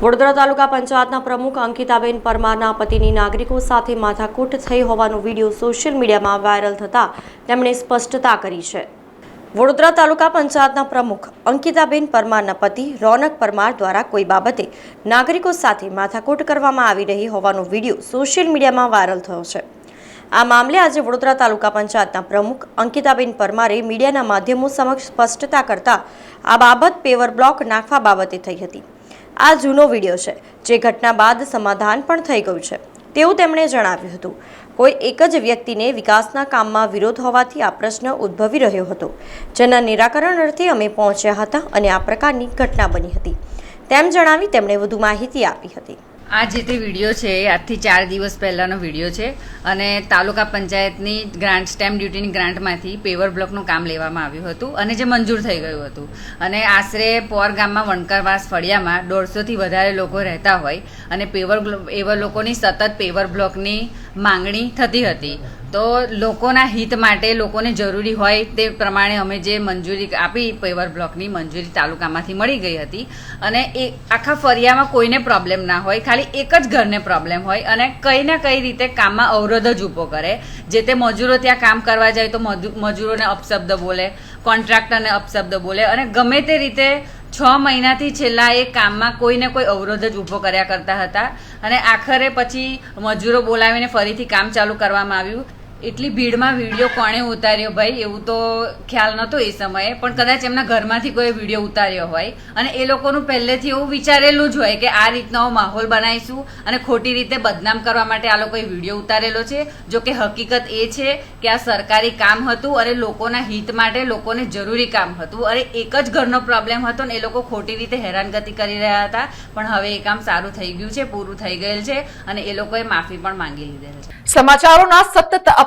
વડોદરા તાલુકા પંચાયતના પ્રમુખ અંકિતાબેન પરમારના પતિની નાગરિકો સાથે માથાકૂટ થઈ હોવાનો વીડિયો સોશિયલ મીડિયામાં વાયરલ થતાં તેમણે સ્પષ્ટતા કરી છે. વડોદરા તાલુકા પંચાયતના પ્રમુખ અંકિતાબેન પરમારના પતિ રોનક પરમાર દ્વારા કોઈ બાબતે નાગરિકો સાથે માથાકૂટ કરવામાં આવી રહી હોવાનો વીડિયો સોશિયલ મીડિયામાં વાયરલ થયો છે. આ મામલે આજે વડોદરા તાલુકા પંચાયતના પ્રમુખ અંકિતાબેન પરમારે મીડિયાના માધ્યમો સમક્ષ સ્પષ્ટતા કરતા આ બાબત પેવર બ્લોક નાખવા બાબતે થઈ હતી. આ જૂનો વીડિયો છે, જે ઘટના બાદ સમાધાન પણ થઈ ગયું છે, તેવું તેમણે જણાવ્યું હતું. કોઈ એક જ વ્યક્તિને વિકાસના કામમાં વિરોધ હોવાથી આ પ્રશ્ન ઉદ્ભવી રહ્યો હતો. જેના નિરાકરણ અર્થે અમે પહોંચ્યા હતા અને આ પ્રકારની ઘટના બની હતી. તેમ જણાવી તેમણે વધુ માહિતી આપી હતી. આ જે તે વીડિયો છે આજથી ચાર દિવસ પહેલાંનો વીડિયો છે અને તાલુકા પંચાયતની ગ્રાન્ટ, સ્ટેમ્પ ડ્યુટીની ગ્રાન્ટમાંથી પેવર બ્લોકનું કામ લેવામાં આવ્યું હતું અને જે મંજૂર થઈ ગયું હતું. અને આશરે પોર ગામમાં વણકરવાસ ફળિયામાં દોઢસોથી વધારે લોકો રહેતા હોય અને પેવર એવા લોકોની સતત પેવર બ્લોકની માંગણી થતી હતી. તો લોકોના હિત માટે લોકોને જરૂરી હોય તે પ્રમાણે અમે જે મંજૂરી આપી પેવર બ્લોકની મંજૂરી તાલુકામાંથી મળી ગઈ હતી. અને એ આખા ફરિયામાં કોઈને પ્રોબ્લેમ ના હોય, ખાલી એક જ ઘરને પ્રોબ્લેમ હોય અને કઈ ને કઈ રીતે કામમાં અવરોધ જ ઊભો કરે. જે તે મજૂરો ત્યાં કામ કરવા જાય તો મજૂ- મજૂરોને અપશબ્દ બોલે, કોન્ટ્રાક્ટરને અપશબ્દ બોલે અને ગમે તે રીતે છ મહિનાથી છેલ્લા એ કામમાં કોઈને કોઈ અવરોધ જ ઊભો કર્યા કરતા હતા. અને આખરે પછી મજૂરો બોલાવીને ફરીથી કામ ચાલુ કરવામાં આવ્યું. એટલી ભીડમાં વીડિયો કોણે ઉતાર્યો ભાઈ, એવું તો ખ્યાલ નહોતો એ સમયે. પણ કદાચ એમના ઘરમાંથી કોઈ વીડિયો ઉતાર્યો હોય. અને એ લોકોનું પહેલેથી એવું વિચારેલું જ હોય કે આ રીતનો માહોલ બનાવીશું અને ખોટી રીતે બદનામ કરવા માટે આ લોકોએ વીડિયો ઉતારેલો છે. જો કે હકીકત એ છે કે આ સરકારી કામ હતું અને લોકોના હિત માટે લોકોને જરૂરી કામ હતું. અને એક જ ઘરનો પ્રોબ્લેમ હતો ને એ લોકો ખોટી રીતે હેરાનગતિ કરી રહ્યા હતા. પણ હવે એ કામ સારું થઈ ગયું છે, પૂરું થઈ ગયેલ છે અને એ લોકોએ માફી પણ માંગી લીધેલ છે. સમાચારોના સતત